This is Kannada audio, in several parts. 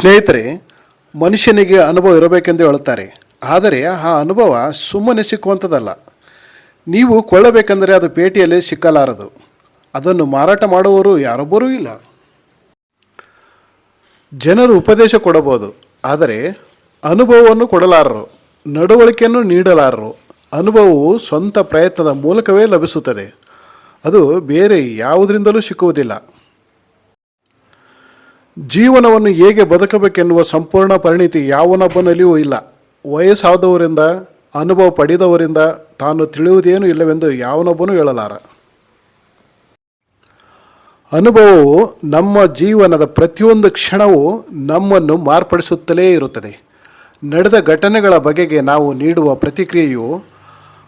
ಸ್ನೇಹಿತರೆ, ಮನುಷ್ಯನಿಗೆ ಅನುಭವ ಇರಬೇಕೆಂದು ಹೇಳುತ್ತಾರೆ. ಆದರೆ ಆ ಅನುಭವ ಸುಮ್ಮನೆ ಸಿಕ್ಕುವಂಥದ್ದಲ್ಲ. ನೀವು ಕೊಳ್ಳಬೇಕೆಂದರೆ ಅದು ಪೇಟೆಯಲ್ಲಿ ಸಿಕ್ಕಲಾರದು. ಅದನ್ನು ಮಾರಾಟ ಮಾಡುವವರು ಯಾರೊಬ್ಬರೂ ಇಲ್ಲ. ಜನರು ಉಪದೇಶ ಕೊಡಬಹುದು. ಆದರೆ ಅನುಭವವನ್ನು ಕೊಡಲಾರರು, ನಡವಳಿಕೆಯನ್ನು ನೀಡಲಾರರು, ಅನುಭವವು ಸ್ವಂತ ಪ್ರಯತ್ನದ ಮೂಲಕವೇ ಲಭಿಸುತ್ತದೆ. ಅದು ಬೇರೆ ಯಾವುದರಿಂದಲೂ ಸಿಕ್ಕುವುದಿಲ್ಲ. ಜೀವನವನ್ನು ಹೇಗೆ ಬದುಕಬೇಕೆನ್ನುವ ಸಂಪೂರ್ಣ ಪರಿಣಿತಿ ಯಾವನೊಬ್ಬನಲ್ಲಿಯೂ ಇಲ್ಲ. ವಯಸ್ಸಾದವರಿಂದ, ಅನುಭವ ಪಡೆದವರಿಂದ ತಾನು ತಿಳಿಯುವುದೇನೂ ಇಲ್ಲವೆಂದು ಯಾವನೊಬ್ಬನೂ ಹೇಳಲಾರ. ಅನುಭವವು ನಮ್ಮ ಜೀವನದ ಪ್ರತಿಯೊಂದು ಕ್ಷಣವೂ ನಮ್ಮನ್ನು ಮಾರ್ಪಡಿಸುತ್ತಲೇ ಇರುತ್ತದೆ. ನಡೆದ ಘಟನೆಗಳ ಬಗೆಗೆ ನಾವು ನೀಡುವ ಪ್ರತಿಕ್ರಿಯೆಯು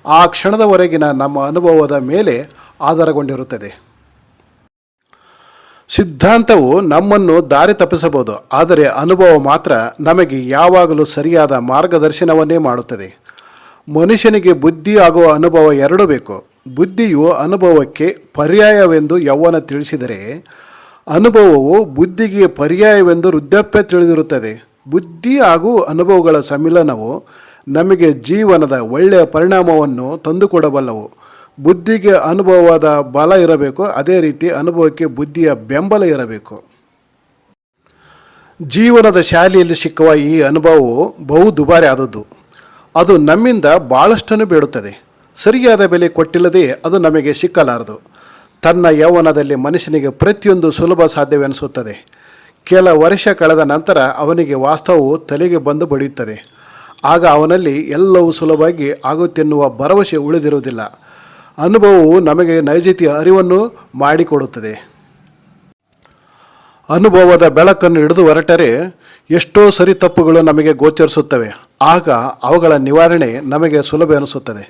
ಆ ಕ್ಷಣದವರೆಗಿನ ನಮ್ಮ ಅನುಭವದ ಮೇಲೆ ಆಧಾರಗೊಂಡಿರುತ್ತದೆ. ಸಿದ್ಧಾಂತವು ನಮ್ಮನ್ನು ದಾರಿ ತಪ್ಪಿಸಬಹುದು, ಆದರೆ ಅನುಭವ ಮಾತ್ರ ನಮಗೆ ಯಾವಾಗಲೂ ಸರಿಯಾದ ಮಾರ್ಗದರ್ಶನವನ್ನೇ ಮಾಡುತ್ತದೆ. ಮನುಷ್ಯನಿಗೆ ಬುದ್ಧಿ ಆಗುವ ಅನುಭವ ಎರಡು ಬೇಕು. ಬುದ್ಧಿಯು ಅನುಭವಕ್ಕೆ ಪರ್ಯಾಯವೆಂದು ಯೌವನ ತಿಳಿಸಿದರೆ, ಅನುಭವವು ಬುದ್ಧಿಗೆ ಪರ್ಯಾಯವೆಂದು ವೃದ್ಧಾಪ್ಯ ತಿಳಿದಿರುತ್ತದೆ. ಬುದ್ಧಿ ಹಾಗೂ ಅನುಭವಗಳ ಸಮ್ಮಿಲನವು ನಮಗೆ ಜೀವನದ ಒಳ್ಳೆಯ ಪರಿಣಾಮವನ್ನು ತಂದುಕೊಡಬಲ್ಲವು. ಬುದ್ಧಿಗೆ ಅನುಭವವಾದ ಬಲ ಇರಬೇಕು, ಅದೇ ರೀತಿ ಅನುಭವಕ್ಕೆ ಬುದ್ಧಿಯ ಬೆಂಬಲ ಇರಬೇಕು. ಜೀವನದ ಶಾಲೆಯಲ್ಲಿ ಸಿಕ್ಕುವ ಈ ಅನುಭವವು ಬಹು ದುಬಾರಿ ಆದದ್ದು. ಅದು ನಮ್ಮಿಂದ ಭಾಳಷ್ಟನ್ನು ಬೇಡುತ್ತದೆ. ಸರಿಯಾದ ಬೆಲೆ ಕೊಟ್ಟಿಲ್ಲದೆ ಅದು ನಮಗೆ ಸಿಕ್ಕಲಾರದು. ತನ್ನ ಯೌವನದಲ್ಲಿ ಮನುಷ್ಯನಿಗೆ ಪ್ರತಿಯೊಂದು ಸುಲಭ ಸಾಧ್ಯವೆನಿಸುತ್ತದೆ. ಕೆಲ ವರ್ಷ ಕಳೆದ ನಂತರ ಅವನಿಗೆ ವಾಸ್ತವವು ತಲೆಗೆ ಬಂದು ಬಡಿಯುತ್ತದೆ. ಆಗ ಅವನಲ್ಲಿ ಎಲ್ಲವೂ ಸುಲಭವಾಗಿ ಆಗುತ್ತೆನ್ನುವ ಭರವಸೆ ಉಳಿದಿರುವುದಿಲ್ಲ. ಅನುಭವವು ನಮಗೆ ನೈಜತೆಯ ಅರಿವನ್ನು ಮಾಡಿಕೊಡುತ್ತದೆ. ಅನುಭವದ ಬೆಳಕನ್ನು ಹಿಡಿದು ಹೊರಟರೆ ಎಷ್ಟೋ ಸರಿ ತಪ್ಪುಗಳು ನಮಗೆ ಗೋಚರಿಸುತ್ತವೆ. ಆಗ ಅವುಗಳ ನಿವಾರಣೆ ನಮಗೆ ಸುಲಭ ಅನಿಸುತ್ತದೆ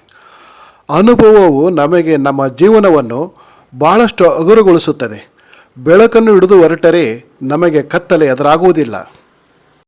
ಅನುಭವವು ನಮಗೆ ನಮ್ಮ ಜೀವನವನ್ನು ಬಹಳಷ್ಟು ಹಗುರಗೊಳಿಸುತ್ತದೆ. ಬೆಳಕನ್ನು ಹಿಡಿದು ಹೊರಟರೆ ನಮಗೆ ಕತ್ತಲೆ ಎದುರಾಗುವುದಿಲ್ಲ.